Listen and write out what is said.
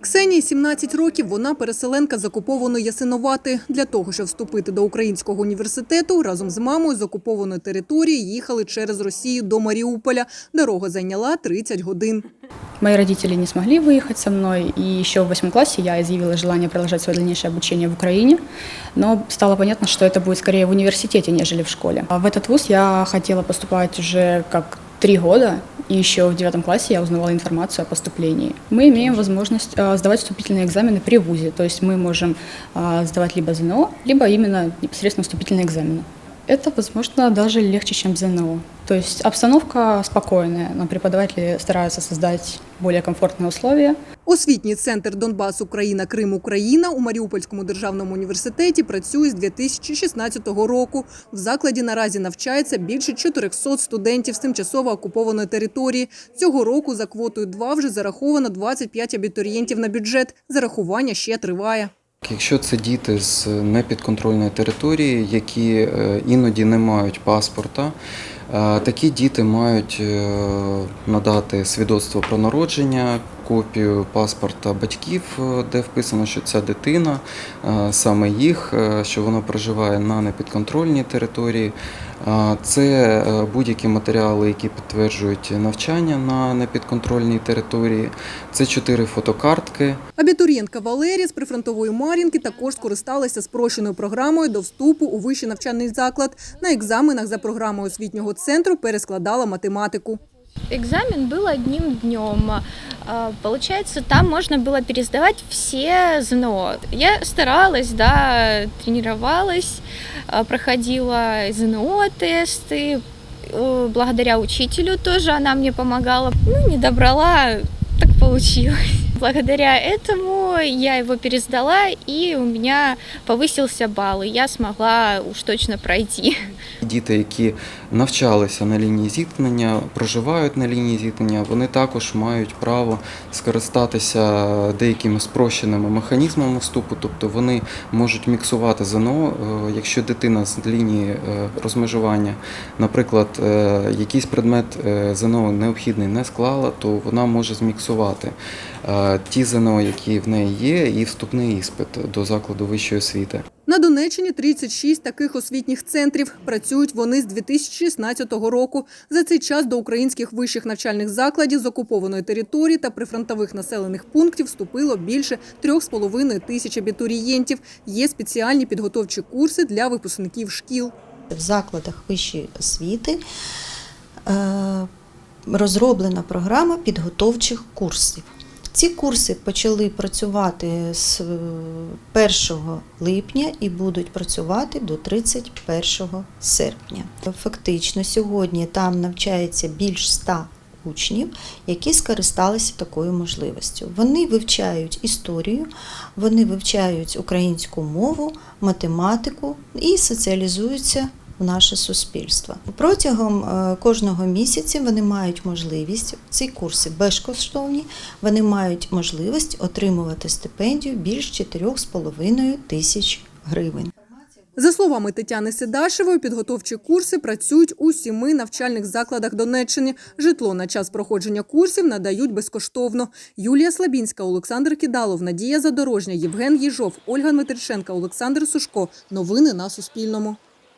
Ксенії 17 років. Вона переселенка з окупованої Ясиновати. Для того, щоб вступити до українського університету, разом з мамою з окупованої території їхали через Росію до Маріуполя. Дорога зайняла 30 годин. Мои родители не смогли выехать со мной, и еще в восьмом классе я изъявила желание продолжать свое дальнейшее обучение в Украине, но стало понятно, что это будет скорее в университете, нежели в школе. А В этот вуз я хотела поступать уже как три года, и еще в девятом классе я узнавала информацию о поступлении. Мы имеем возможность а, сдавать вступительные экзамены при вузе, то есть мы можем а, сдавать либо ЗНО, либо именно непосредственно вступительные экзамены. Это, возможно, даже легче, чем ЗНО. То есть обстановка спокойная, но преподаватели стараются создать более комфортные условия. Освітній центр Донбас Україна Крим Україна у Маріупольському державному університеті працює з 2016 року. В закладі наразі навчається більше 400 студентів з тимчасово окупованої території. Цього року за квотою 2 вже зараховано 25 абітурієнтів на бюджет. Зарахування ще триває. Якщо це діти з непідконтрольної території, які е, іноді не мають паспорта, такі діти мають е, надати свідоцтво про народження, копію паспорта батьків, е, де вписано, що ця дитина е, саме їх, е, що вона проживає на непідконтрольній території. Е, Це е, будь-які матеріали, які підтверджують навчання на непідконтрольній території. Це чотири фотокартки. Абітурієнтка Валерія з прифронтової Мар'їнки також скористалася спрощеною програмою до вступу у вищий навчальний заклад. На екзаменах за програмою освітнього центру перескладала математику. Экзамен был одним днем. А, Получается, там можно было пересдавать все ЗНО. Я старалась, да, тренировалась, а, проходила ЗНО тесты. Э, Благодаря учителю тоже она мне помогала. Ну, не добрала, так получилось. Благодаря этому я его пересдала, и у меня повысился балл, и я смогла уж точно пройти. Діти, які навчалися на лінії зіткнення, проживають на лінії зіткнення, вони також мають право скористатися деякими спрощеними механізмами вступу, тобто вони можуть міксувати ЗНО, Е, якщо дитина з лінії е, розмежування, наприклад, е, якийсь предмет ЗНО необхідний не склала, то вона може зміксувати ті ЗНО, які в неї є, і вступний іспит до закладу вищої освіти. На Донеччині 36 таких освітніх центрів. Працюють вони з 2016 року. За цей час до українських вищих навчальних закладів з окупованої території та прифронтових населених пунктів вступило більше 3,5 тисяч абітурієнтів. Є спеціальні підготовчі курси для випускників шкіл. в закладах вищої освіти е, розроблена програма підготовчих курсів. Ці курси почали працювати з е, 1 липня і будуть працювати до 31 серпня. Фактично, сьогодні там навчається більш 100 учнів, які скористалися такою можливістю. Вони вивчають історію, вони вивчають українську мову, математику і соціалізуються в наше суспільство. Протягом е, кожного місяця вони мають можливість ці курси безкоштовні, вони мають можливість отримувати стипендію більш 4,5 тисяч гривень. За словами Тетяни Седашевої, підготовчі курси працюють у сіми навчальних закладах Донеччини. Житло на час проходження курсів надають безкоштовно. Юлія Слабінська, Олександр Кидалов, Надія Задорожня, Євген Єжов, Ольга Дмитриченка, Олександр Сушко. Новини на Суспільному.